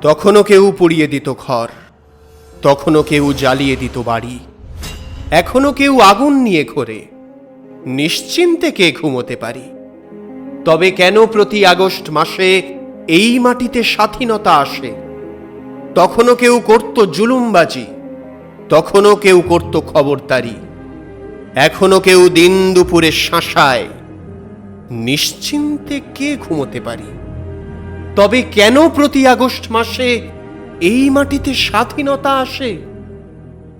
তখনও কেউ পুড়িয়ে দিত ঘর, তখনও কেউ জ্বালিয়ে দিত বাড়ি। এখনও কেউ আগুন নিয়ে ঘোরে, নিশ্চিন্তে কে ঘুমোতে পারি। তবে কেন প্রতি আগস্ট মাসে এই মাটিতে স্বাধীনতা আসে? তখনও কেউ করত জুলুমবাজি, তখনও কেউ করত খবরদারি। এখনও কেউ দিন দুপুরে শাসায়, নিশ্চিন্তে কে ঘুমোতে পারি? তবে কেন প্রতি আগস্ট মাসে এই মাটিতে স্বাধীনতা আসে?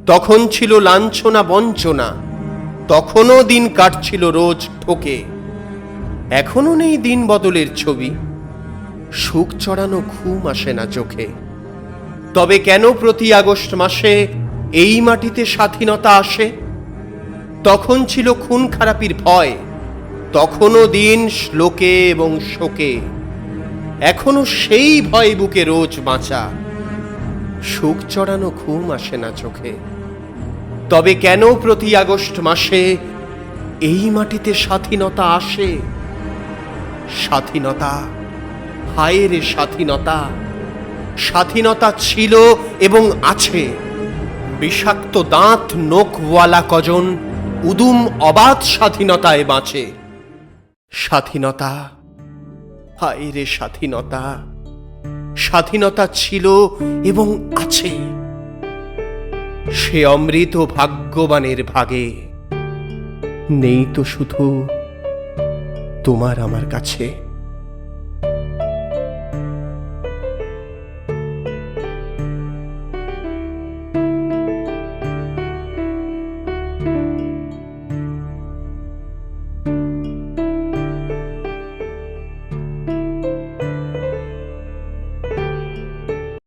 তখন ছিল লাঞ্ছনা, বঞ্চনা। তখনও দিন কাটছিল রোজ ঠোকে। এখনও নেই দিন বদলের ছবি। সুখ চড়ানো ঘুম আসে না চোখে। তবে কেন প্রতি আগস্ট মাসে এই মাটিতে স্বাধীনতা আসে? তখন ছিল খুন খারাপির ভয়। তখনও দিন শ্লোকে এবং শোকে। এখনও সেই ভয় বুকে রোজ বাঁচা। সুখ চড়ানো ঘুম আসে না চোখে। তবে কেন প্রতি আগস্ট মাসে এই মাটিতে স্বাধীনতা আসে? স্বাধীনতা হায় রে স্বাধীনতা স্বাধীনতা ছিল এবং আছে। বিষাক্ত দাঁত, নোখওয়ালা কজন, উদুম অবাধ স্বাধীনতায় বাঁচে। স্বাধীনতা হায় রে স্বাধীনতা স্বাধীনতা ছিল এবং আছে। সে অমৃত ভাগ্যবানের ভাগে। নেই তো শুধু তোমার আমার কাছে।